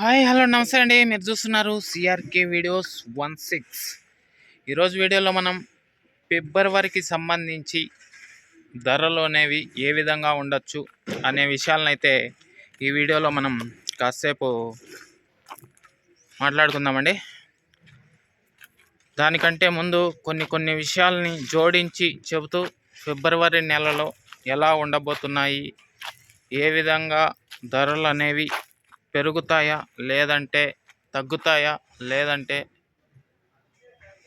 Hi hello నమస్తే అండి. మీరు చూస్తున్నారు సిఆర్కే వీడియోస్ వన్ సిక్స్ ఈరోజు వీడియోలో మనం ఫిబ్రవరికి సంబంధించి ధరలు అనేవి ఏ విధంగా ఉండొచ్చు అనే విషయాలనైతే ఈ వీడియోలో మనం కాసేపు మాట్లాడుకుందామండి. దానికంటే ముందు కొన్ని కొన్ని విషయాల్ని జోడించి చెబుతూ ఫిబ్రవరి నెలలో ఎలా ఉండబోతున్నాయి ఏ విధంగా ధరలు అనేవి పెరుగుతాయా లేదంటే తగ్గుతాయా లేదంటే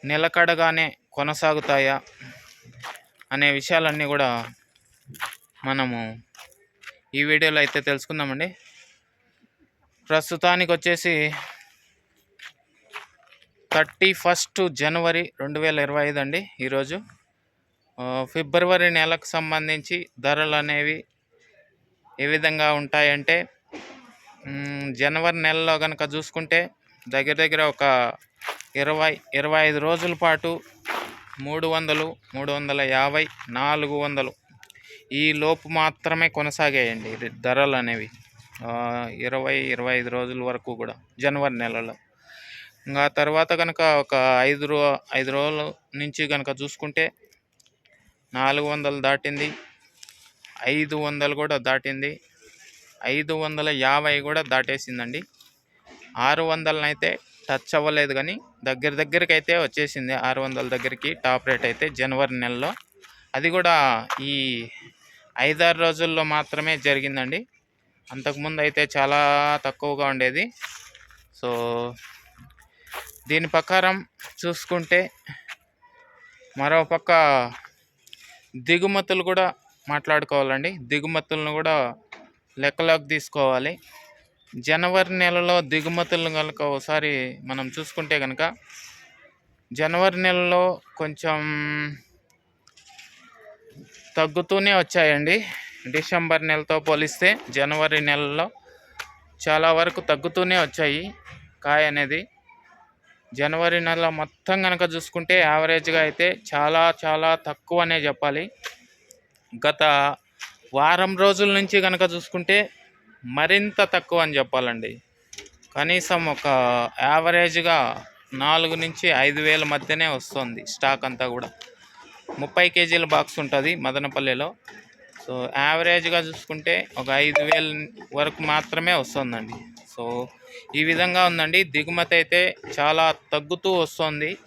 నిలకడగానే కొనసాగుతాయా అనే విషయాలన్నీ కూడా మనము ఈ వీడియోలో అయితే తెలుసుకుందామండి. ప్రస్తుతానికి వచ్చేసి థర్టీ ఫస్ట్ జనవరి రెండు వేల ఇరవై ఐదు అండి ఈరోజు. ఫిబ్రవరి నెలకు సంబంధించి ధరలు అనేవి ఏ విధంగా ఉంటాయంటే జనవరి నెలలో కనుక చూసుకుంటే దగ్గర దగ్గర ఒక ఇరవై ఇరవై ఐదు రోజుల పాటు మూడు వందలు మూడు వందల యాభై నాలుగు వందలు ఈ లోపు మాత్రమే కొనసాగాయండి ఇది ధరలు అనేవి. ఇరవై ఇరవై ఐదు రోజుల వరకు కూడా జనవరి నెలలో. ఇంకా తర్వాత కనుక ఒక ఐదు రో ఐదు రోజుల నుంచి కనుక చూసుకుంటే నాలుగు వందలు దాటింది ఐదు వందలు కూడా దాటింది. ఐదు వందల యాభై కూడా దాటేసిందండి. ఆరు వందలనైతే టచ్ అవ్వలేదు కానీ దగ్గర దగ్గరికి అయితే వచ్చేసింది. ఆరు వందల దగ్గరికి టాప్ రేట్ అయితే జనవరి నెలలో. అది కూడా ఈ ఐదారు రోజుల్లో మాత్రమే జరిగిందండి. అంతకుముందు అయితే చాలా తక్కువగా ఉండేది. సో దీని ప్రకారం చూసుకుంటే మరోపక్క దిగుమతులు కూడా మాట్లాడుకోవాలండి. దిగుమతులను కూడా లెక్కలోకి తీసుకోవాలి. జనవరి నెలలో దిగుమతులు కనుక ఒకసారి మనం చూసుకుంటే కనుక జనవరి నెలలో కొంచెం తగ్గుతూనే వచ్చాయండి. డిసెంబర్ నెలతో పోలిస్తే జనవరి నెలలో చాలా వరకు తగ్గుతూనే వచ్చాయి కాయ అనేది. జనవరి నెల మొత్తం కనుక చూసుకుంటే యావరేజ్గా అయితే చాలా చాలా తక్కువనే చెప్పాలి. గత వారం రోజుల నుంచి కనుక చూసుకుంటే మరింత తక్కువ అని చెప్పాలండి. కనీసం ఒక యావరేజ్గా నాలుగు నుంచి ఐదు వేల మధ్యనే వస్తుంది స్టాక్ అంతా కూడా. ముప్పై కేజీల బాక్స్ ఉంటుంది మదనపల్లిలో. సో యావరేజ్గా చూసుకుంటే ఒక ఐదు వేల వరకు మాత్రమే వస్తుందండి. సో ఈ విధంగా ఉందండి. దిగుమతి అయితే చాలా తగ్గుతూ వస్తుంది.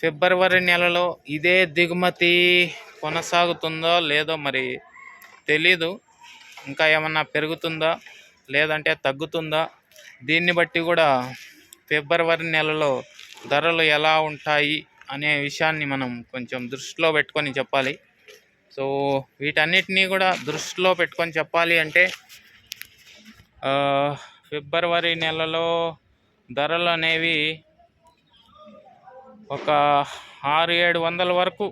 ఫిబ్రవరి నెలలో ఇదే దిగుమతి కొనసాగుతుందో లేదో మరి తెలీదు. ఇంకా ఏమన్నా పెరుగుతుందా? లేదంటే తగ్గుతుందా? దీన్ని బట్టి కూడా ఫిబ్రవరి నెలలో ధరలు ఎలా ఉంటాయి అనే విషయాన్ని మనం కొంచెం దృష్టిలో పెట్టుకొని చెప్పాలి. సో వీటన్నిటినీ కూడా దృష్టిలో పెట్టుకొని చెప్పాలి అంటే ఫిబ్రవరి నెలలో ధరలు అనేవి ఒక ఆరు ఏడు వందల వరకు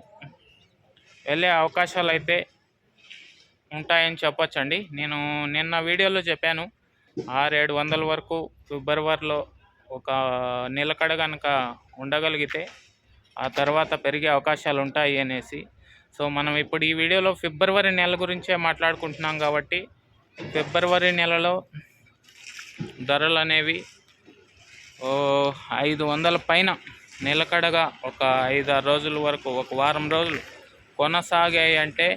వెళ్ళే అవకాశాలు అయితే ఉంటాయని చెప్పొచ్చండి. నేను నిన్న వీడియోలో చెప్పాను. ఆరేడు వందల వరకు ఫిబ్రవరిలో ఒక నిలకడ కనుక ఉండగలిగితే ఆ తర్వాత పెరిగే అవకాశాలు ఉంటాయి అనేసి. సో మనం ఇప్పుడు ఈ వీడియోలో ఫిబ్రవరి నెల గురించే మాట్లాడుకుంటున్నాం కాబట్టి ఫిబ్రవరి నెలలో ధరలు అనేవి ఓ ఐదు వందల పైన నిలకడగా ఒక ఐదారు రోజుల వరకు ఒక వారం రోజులు కొనసాగాయి అంటే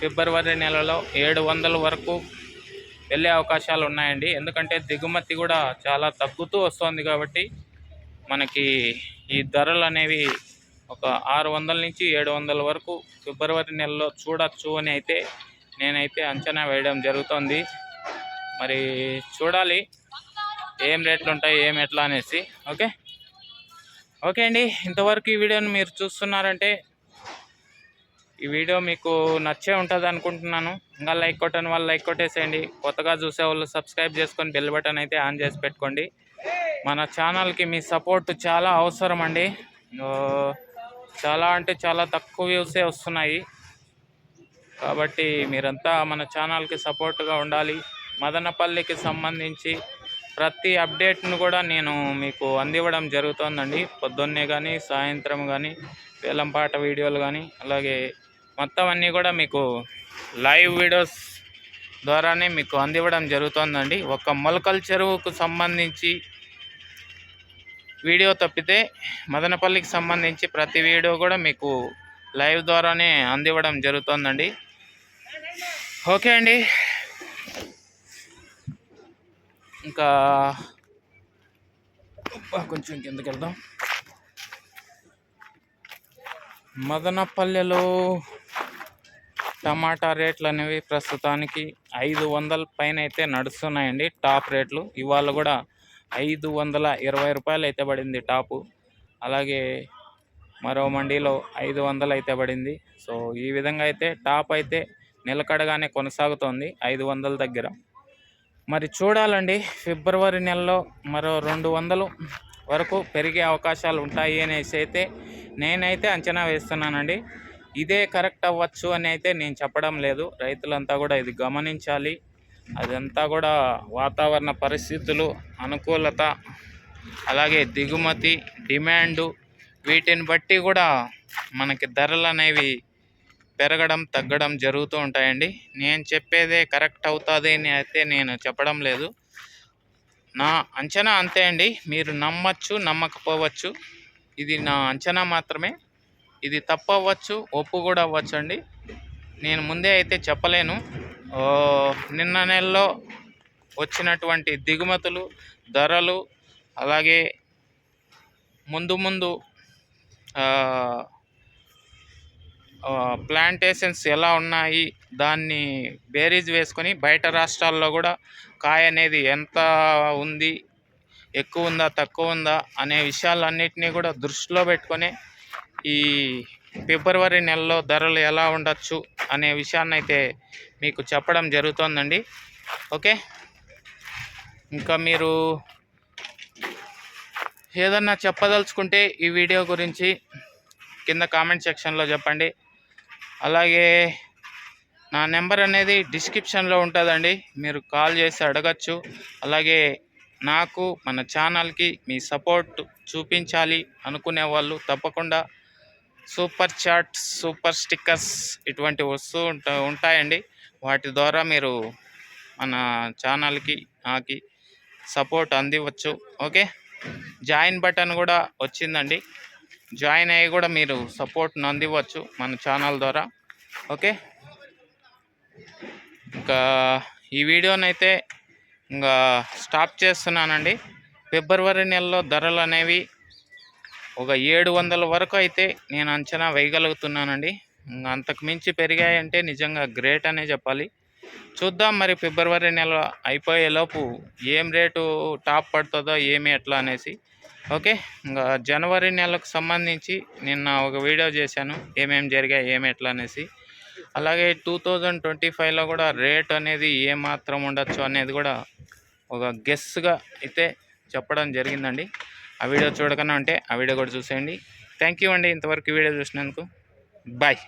ఫిబ్రవరి నెలలో ఏడు వందల వరకు వెళ్ళే అవకాశాలు ఉన్నాయండి. ఎందుకంటే దిగుమతి కూడా చాలా తగ్గుతూ వస్తుంది కాబట్టి మనకి ఈ ధరలు అనేవి ఒక ఆరు వందల నుంచి ఏడు వందల వరకు ఫిబ్రవరి నెలలో చూడొచ్చు అని అయితే నేనైతే అంచనా వేయడం జరుగుతుంది. మరి చూడాలి ఏం రేట్లు ఉంటాయి ఏం ఎట్లా అనేసి. ఓకే? ఓకే అండి. ఇంతవరకు ఈ వీడియోని మీరు చూస్తున్నారంటే ఈ వీడియో మీకు నచ్చే ఉంటుంది అనుకుంటున్నాను. ఇంకా లైక్ కొట్టని వాళ్ళు లైక్ కొట్టేసేయండి. కొత్తగా చూసే వాళ్ళు సబ్స్క్రైబ్ చేసుకొని బెల్ బటన్ అయితే ఆన్ చేసి పెట్టుకోండి. మన ఛానల్కి మీ సపోర్ట్ చాలా అవసరం అండి. చాలా అంటే చాలా తక్కువ వ్యూసే వస్తున్నాయి. కాబట్టి మీరంతా మన ఛానల్కి సపోర్ట్గా ఉండాలి. మదనపల్లికి సంబంధించి ప్రతి అప్డేట్ను కూడా నేను మీకు అందివ్వడం జరుగుతోందండి. పొద్దున్నే కానీ సాయంత్రం కానీ వేలంపాట వీడియోలు కానీ అలాగే మొత్తం అన్నీ కూడా మీకు లైవ్ వీడియోస్ ద్వారానే మీకు అందివ్వడం జరుగుతుందండి. ఒక మొలకల్ చెరువుకు సంబంధించి వీడియో తప్పితే మదనపల్లికి సంబంధించి ప్రతి వీడియో కూడా మీకు లైవ్ ద్వారానే అందివ్వడం జరుగుతుందండి. ఓకే అండి. ఇంకా కొంచెం కిందకి వెళ్దాం. మదనపల్లెలో టమాటా రేట్లు అనేవి ప్రస్తుతానికి ఐదు వందల పైన అయితే నడుస్తున్నాయండి. టాప్ రేట్లు. ఇవాళ కూడా ఐదు వందల ఇరవై రూపాయలు అయితే పడింది టాపు. అలాగే మరో మండీలో ఐదు వందలు అయితే పడింది. సో ఈ విధంగా అయితే టాప్ అయితే నిలకడగానే కొనసాగుతోంది ఐదు వందల దగ్గర. మరి చూడాలండి ఫిబ్రవరి నెలలో మరో రెండు వందలు వరకు పెరిగే అవకాశాలు ఉంటాయి అనేసి అయితే నేనైతే అంచనా వేస్తున్నానండి. ఇదే కరెక్ట్ అవ్వచ్చు అని అయితే నేను చెప్పడం లేదు. రైతులంతా కూడా ఇది గమనించాలి. అదంతా కూడా వాతావరణ పరిస్థితులు అనుకూలత అలాగే దిగుమతి డిమాండు వీటిని బట్టి కూడా మనకి ధరలు అనేవి పెరగడం తగ్గడం జరుగుతూ ఉంటాయండి. నేను చెప్పేదే కరెక్ట్ అవుతుంది అని అయితే నేను చెప్పడం లేదు. నా అంచనా అంతే అండి. మీరు నమ్మచ్చు నమ్మకపోవచ్చు. ఇది నా అంచనా మాత్రమే. ఇది తప్పవచ్చు అవ్వచ్చు ఒప్పు కూడా అవ్వచ్చు అండి నేను ముందే అయితే చెప్పలేను. నిన్న నెలలో వచ్చినటువంటి దిగుమతులు ధరలు అలాగే ముందు ముందు ప్లాంటేషన్స్ ఎలా ఉన్నాయి దాన్ని బేరీజ్ వేసుకొని బయట రాష్ట్రాల్లో కూడా కాయ అనేది ఎంత ఉంది ఎక్కువ ఉందా తక్కువ ఉందా అనే విషయాలన్నింటినీ కూడా దృష్టిలో పెట్టుకొని ఈ ఫిబ్రవరి నెలలో ధరలు ఎలా ఉండొచ్చు అనే విషయాన్ని అయితే మీకు చెప్పడం జరుగుతోందండి. ఓకే? ఇంకా మీరు ఏదన్నా చెప్పదలుచుకుంటే ఈ వీడియో గురించి కింద కామెంట్ సెక్షన్లో చెప్పండి. అలాగే నా నెంబర్ అనేది డిస్క్రిప్షన్లో ఉంటుందండి. మీరు కాల్ చేసి అడగచ్చు. అలాగే నాకు మన ఛానల్కి మీ సపోర్ట్ చూపించాలి అనుకునే వాళ్ళు తప్పకుండా సూపర్ చాట్స్ సూపర్ స్టిక్కర్స్ ఇటువంటి వస్తూ ఉంటా ఉంటాయండి. వాటి ద్వారా మీరు మన ఛానల్కి నాకి సపోర్ట్ అందివచ్చు. ఓకే? జాయిన్ బటన్ కూడా వచ్చిందండి. జాయిన్ అయ్యి కూడా మీరు సపోర్ట్ను అందివచ్చు మన ఛానల్ ద్వారా. ఓకే? ఇంకా ఈ వీడియోనైతే ఇంకా స్టాప్ చేస్తున్నానండి. ఫిబ్రవరి నెలలో ధరలు అనేవి ఒక ఏడు వందల వరకు అయితే నేను అంచనా వేయగలుగుతున్నానండి. ఇంకా అంతకు మించి పెరిగాయంటే నిజంగా గ్రేట్ అనే చెప్పాలి. చూద్దాం మరి ఫిబ్రవరి నెల అయిపోయేలోపు ఏం రేటు టాప్ పడుతుందో ఏమి ఎట్లా అనేసి. ఓకే ఇంకా జనవరి నెలకు సంబంధించి నిన్న ఒక వీడియో చేశాను ఏమేమి జరిగాయి ఏమి ఎట్లా అనేసి. అలాగే టూ థౌజండ్ ట్వంటీ ఫైవ్లో కూడా రేట్ అనేది ఏమాత్రం ఉండొచ్చు అనేది కూడా ఒక గెస్గా అయితే చెప్పడం జరిగిందండి. ఆ వీడియో చూడకుండా ఉంటే ఆ వీడియో కూడా చూసేయండి. థ్యాంక్ యూ అండి ఇంతవరకు వీడియో చూసినందుకు. బాయ్.